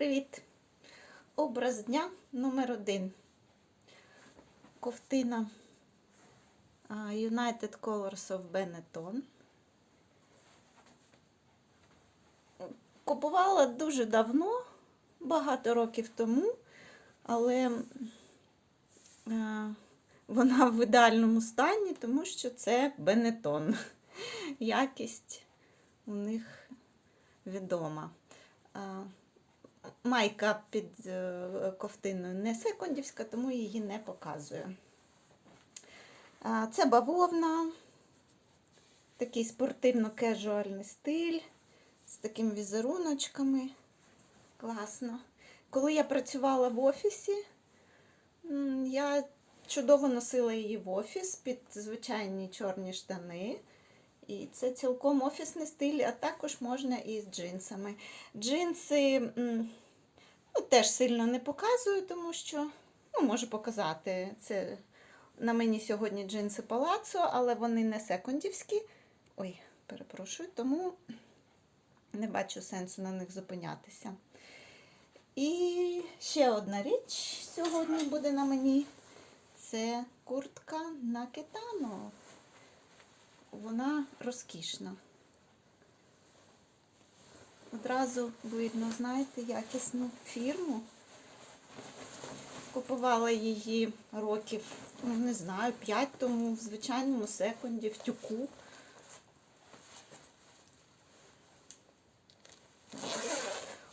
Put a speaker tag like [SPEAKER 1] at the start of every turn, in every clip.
[SPEAKER 1] Привіт! Образ дня номер один. Ковтина United Colors of Benetton. Купувала дуже давно, багато років тому, але вона в ідеальному стані, тому що це Benetton. Якість у них відома. Майка під е, ковтиною не секундівська, тому її не показую. Це бавовна, такий спортивно-кежуальний стиль з такими візеруночками. Класно. Коли я працювала в офісі, я чудово носила її в офіс під звичайні чорні штани. І це цілком офісний стиль, а також можна і з джинсами. Джинси ну, теж сильно не показую, тому що ну, можу показати. Це на мені сьогодні джинси палацо, але вони не секундівські. Ой, перепрошую, тому не бачу сенсу на них зупинятися. І ще одна річ сьогодні буде на мені. Це куртка на кетано. Вона розкішна. Одразу видно, знаєте, якісну фірму. Купувала її років, ну, не знаю, 5 тому в звичайному секунді, в тюку.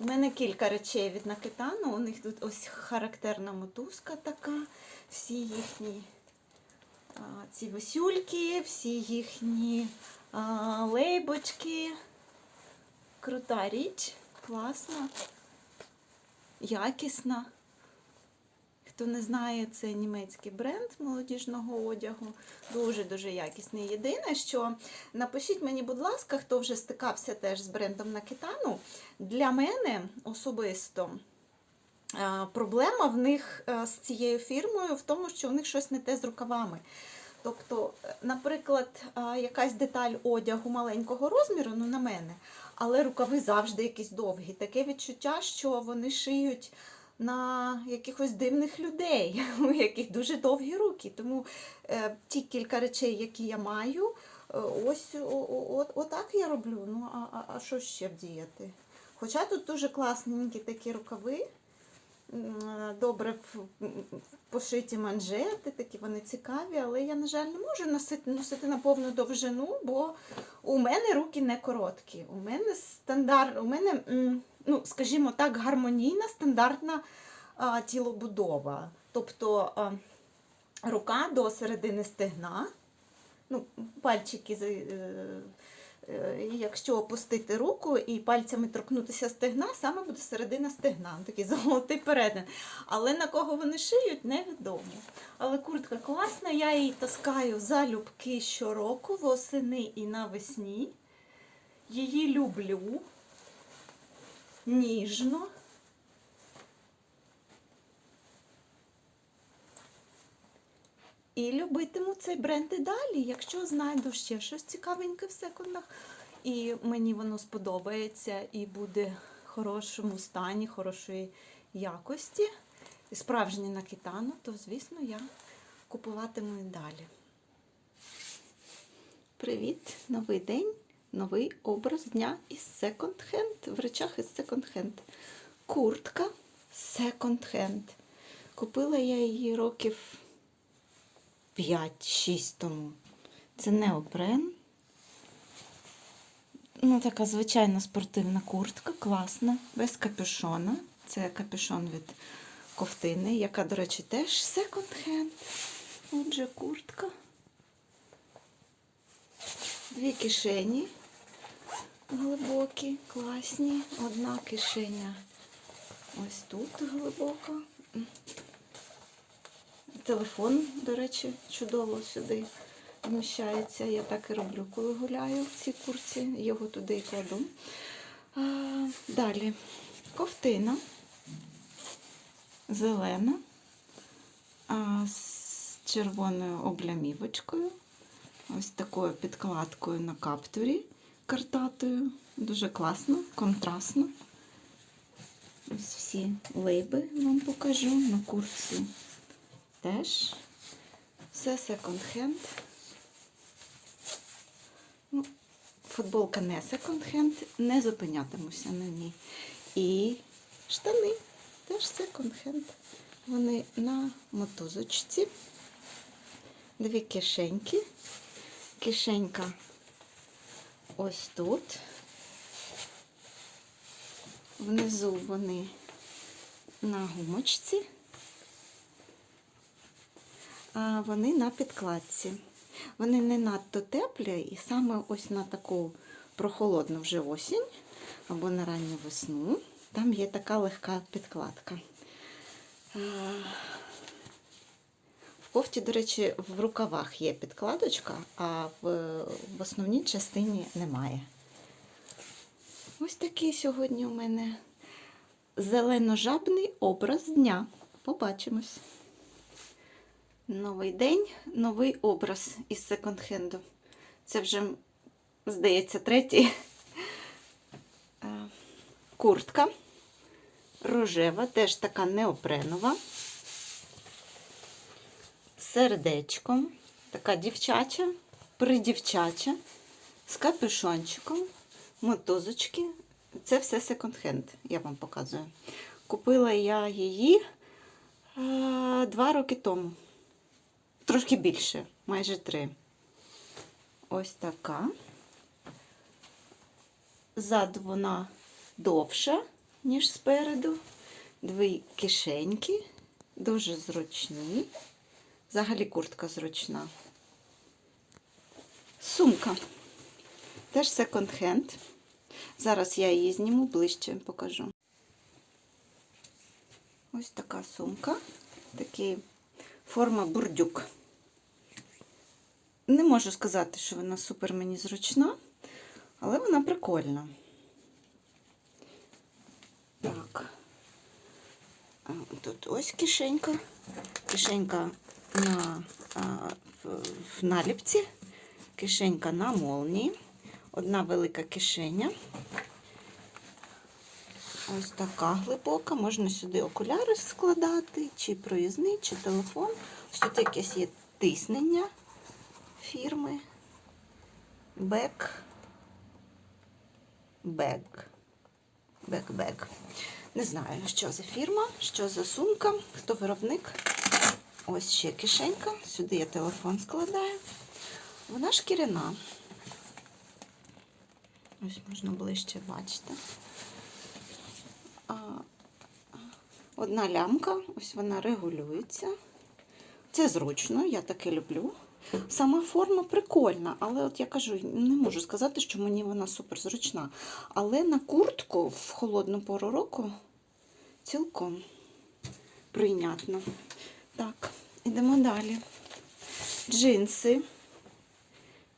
[SPEAKER 1] У мене кілька речей від Накитану. У них тут ось характерна мотузка така, всі їхні ці висюльки, всі їхні лейбочки. Крута річ, класна, якісна. Хто не знає, це німецький бренд молодіжного одягу. Дуже-дуже якісний. Єдине, що напишіть мені, будь ласка, хто вже стикався теж з брендом Накитану. Для мене особисто проблема в них з цією фірмою в тому, що у них щось не те з рукавами. Тобто, е, наприклад, якась деталь одягу маленького розміру, ну на мене, але рукави завжди якісь довгі. Таке відчуття, що вони шиють на якихось дивних людей, у яких дуже довгі руки. Тому е, ті кілька речей, які я маю, е, ось отак я роблю. Ну, а, а, а що ще вдіяти? Хоча тут дуже класненькі такі рукави. Добре пошиті манжети, такі вони цікаві, але я, на жаль, не можу носити, носити на повну довжину, бо у мене руки не короткі. У мене стандарт, у мене, ну, скажімо так, гармонійна стандартна а, тілобудова. Тобто а, рука до середини стегна, ну, пальчики, з- е, якщо опустити руку і пальцями торкнутися стегна, саме буде середина стегна, такий золотий передин. Але на кого вони шиють, невідомо. Але куртка класна, я її таскаю залюбки щороку, восени і навесні. Її люблю ніжно. І любитиму цей бренд і далі, якщо знайду ще щось цікавеньке в секундах, і мені воно сподобається і буде в хорошому стані, хорошої якості, і справжнє накитано, то, звісно, я купуватиму і далі. Привіт, новий день, новий образ дня із секонд-хенд, в речах із секонд-хенд. Куртка секонд-хенд. Купила я її років 5-6 тому. Це неопрен. Ну, така звичайна спортивна куртка, класна, без капюшона. Це капюшон від ковтини, яка, до речі, теж секонд-хенд. Отже, куртка. Дві кишені глибокі, класні. Одна кишеня ось тут глибока. Телефон, до речі, чудово сюди вміщається. Я так і роблю, коли гуляю в цій курці. Його туди і кладу. А, далі ковтина зелена а, з червоною облямівочкою. Ось такою підкладкою на каптурі картатою. Дуже класно, контрастно. Ось всі лейби вам покажу на курці. Теж все секонд-хенд. Ну, футболка не секонд-хенд, не зупинятимуся на ній. І штани теж секонд-хенд. Вони на мотузочці. Дві кишеньки. Кишенька ось тут. Внизу вони на гумочці, вони на підкладці. Вони не надто теплі, і саме ось на таку прохолодну вже осінь або на ранню весну. Там є така легка підкладка. В кофті, до речі, в рукавах є підкладочка, а в, в основній частині немає. Ось такий сьогодні у мене зелено-жабний образ дня. Побачимось. Новий день, новий образ із секонд-хенду. Це вже, здається, третій. Е, Куртка рожева, теж така неопренова. Сердечком, така дівчача, придівчача, з капюшончиком, мотузочки. Це все секонд-хенд, я вам показую. Купила я її е, два роки тому. Трошки більше, майже три. Ось така. Ззаду вона довша, ніж спереду. Дві кишеньки, дуже зручні. Взагалі куртка зручна. Сумка. Теж секонд-хенд. Зараз я її зніму ближче покажу. Ось така сумка. Такий форма бурдюк. Не можу сказати, що вона супер мені зручна, але вона прикольна. Так. Тут ось кишенька. Кишенька на, а, в, наліпці, кишенька на молнії, одна велика кишеня. Ось така глибока. Можна сюди окуляри складати, чи проїзний, чи телефон. Ось тут якесь є тиснення фірми. Бек. Бек. Бек-бек. Не знаю, що за фірма, що за сумка, хто виробник. Ось ще кишенька. Сюди я телефон складаю. Вона шкіряна. Ось можна ближче бачити. Одна лямка, ось вона регулюється. Це зручно, я таке люблю. Сама форма прикольна, але от я кажу, не можу сказати, що мені вона супер зручна. Але на куртку в холодну пору року цілком прийнятно. Так, ідемо далі. Джинси.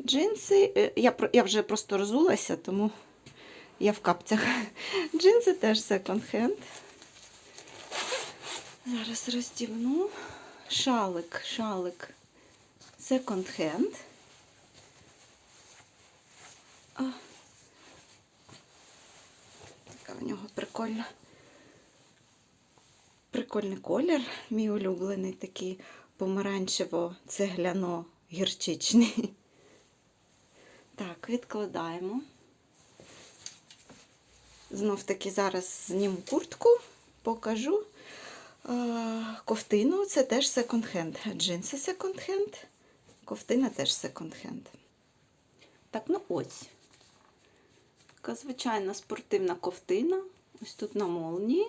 [SPEAKER 1] Джинси, е, я, я вже просто розулася, тому я в капцях. Джинси теж секонд-хенд. Зараз роздівну. Шалик, шалик. Секонд-хенд. Така в нього прикольна. Прикольний колір. Мій улюблений такий помаранчево-цегляно-гірчичний. Так, відкладаємо. Знов таки зараз зніму куртку, покажу. Ковтину це теж секонд-хенд. Джинси секонд-хенд. Ковтина теж секонд-хенд. Так, ну ось. Така звичайна спортивна ковтина. Ось тут на молнії.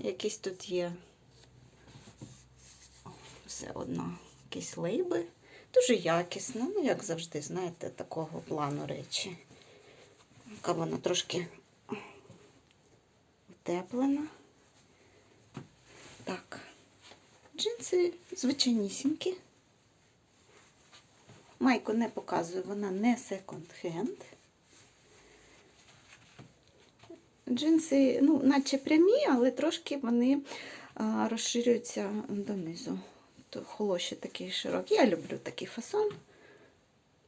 [SPEAKER 1] Якісь тут є все одно якісь лейби. Дуже якісно, ну, як завжди, знаєте, такого плану речі. Яка вона трошки утеплена. Так, джинси звичайнісінькі. Майку не показую, вона не секонд-хенд. Джинси, ну, наче прямі, але трошки вони а, розширюються донизу. То холоші такий широкий. Я люблю такий фасон.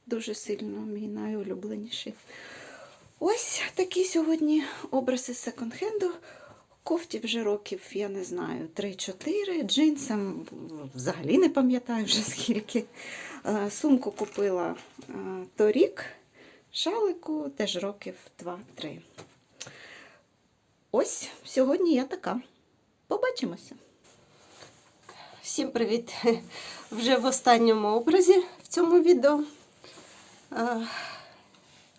[SPEAKER 1] Дуже сильно мій найулюбленіший. Ось такі сьогодні образи секонд-хенду. Кофті вже років, я не знаю, 3-4. Джинсам взагалі не пам'ятаю вже скільки. Е, Сумку купила е, торік, шалику теж років 2-3. Ось сьогодні я така. Побачимося.
[SPEAKER 2] Всім привіт! Вже в останньому образі в цьому відео. Е,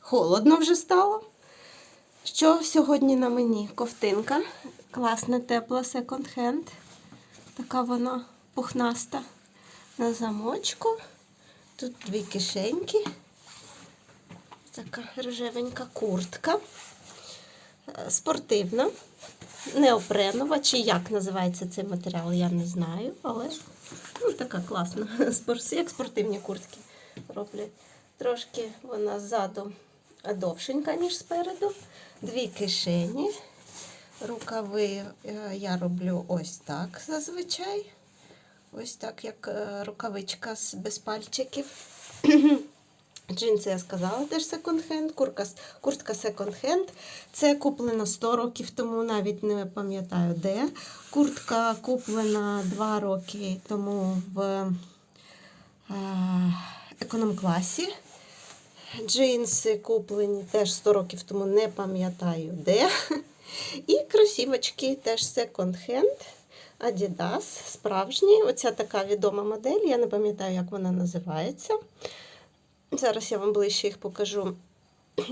[SPEAKER 2] Холодно вже стало. Що сьогодні на мені? Ковтинка. Класна, тепла секонд-хенд. Така вона пухнаста на замочку. Тут дві кишеньки. Така рожевенька куртка. Е, Спортивна, неопренова, чи як називається цей матеріал, я не знаю, але ну, така класна. Як спортивні куртки роблять. Трошки вона ззаду довшенька, ніж спереду. Дві кишені. Рукави е, я роблю ось так зазвичай. Ось так, як е, рукавичка без пальчиків. Джинси я сказала, теж секонд-хенд, куртка, куртка секонд-хенд. Це куплено 100 років тому, навіть не пам'ятаю де. Куртка куплена 2 роки тому в е, економ-класі. Джинси куплені теж 100 років тому, не пам'ятаю де. І кросівочки теж секонд-хенд. Adidas, справжні. Оця така відома модель, я не пам'ятаю, як вона називається. Зараз я вам ближче їх покажу.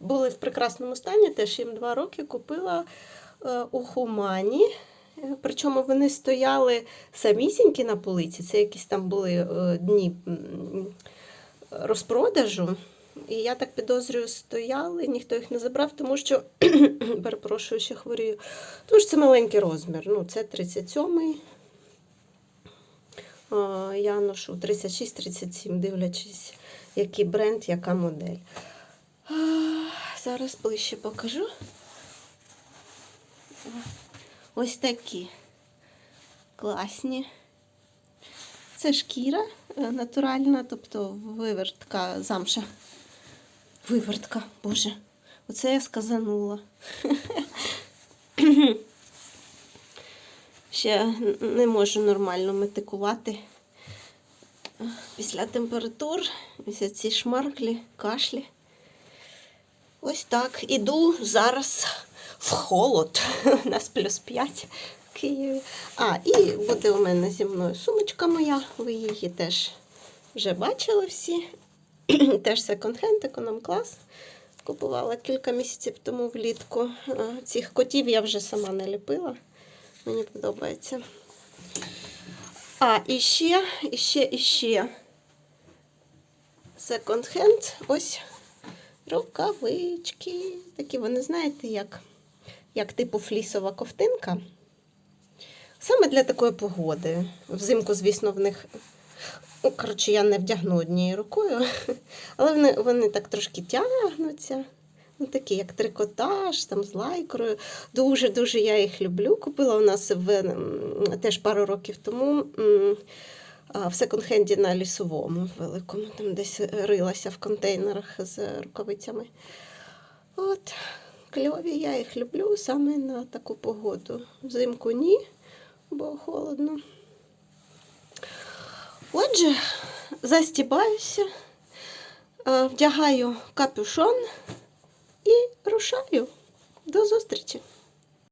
[SPEAKER 2] Були в прекрасному стані, теж їм два роки купила е, у Хумані. Е, Причому вони стояли самісінькі на полиці. Це якісь там були е, дні розпродажу. І я так підозрюю, стояли, ніхто їх не забрав, тому що, перепрошую, ще хворію. Тому що це маленький розмір. Ну, це 37-й. Я ношу 36-37, дивлячись, який бренд, яка модель. Зараз ближче покажу. Ось такі класні. Це шкіра е, натуральна, тобто вивертка замша. Вивертка, боже, оце я сказанула. Ще не можу нормально метикувати. Після температур, після ці шмарклі, кашлі. Ось так. Іду зараз в холод. У нас плюс 5 в Києві. А, і буде у мене зі мною сумочка моя. Ви її теж вже бачили всі. теж секонд-хенд, економ-клас. Купувала кілька місяців тому влітку. Цих котів я вже сама не ліпила. Мені подобається. А, і ще, і ще, і ще. Секонд-хенд. Ось рукавички. Такі вони, знаєте, як, як типу флісова ковтинка. Саме для такої погоди. Взимку, звісно, в них. Ну, коротше, я не вдягну однією рукою, але вони, вони так трошки тягнуться. Ну, такі, як трикотаж, там з лайкрою. Дуже-дуже я їх люблю. Купила у нас в, теж пару років тому в секонд-хенді на лісовому великому, там десь рилася в контейнерах з рукавицями. От, кльові, я їх люблю саме на таку погоду. Взимку ні, бо холодно. Отже, застібаюся, е, вдягаю капюшон і рушаю. До зустрічі!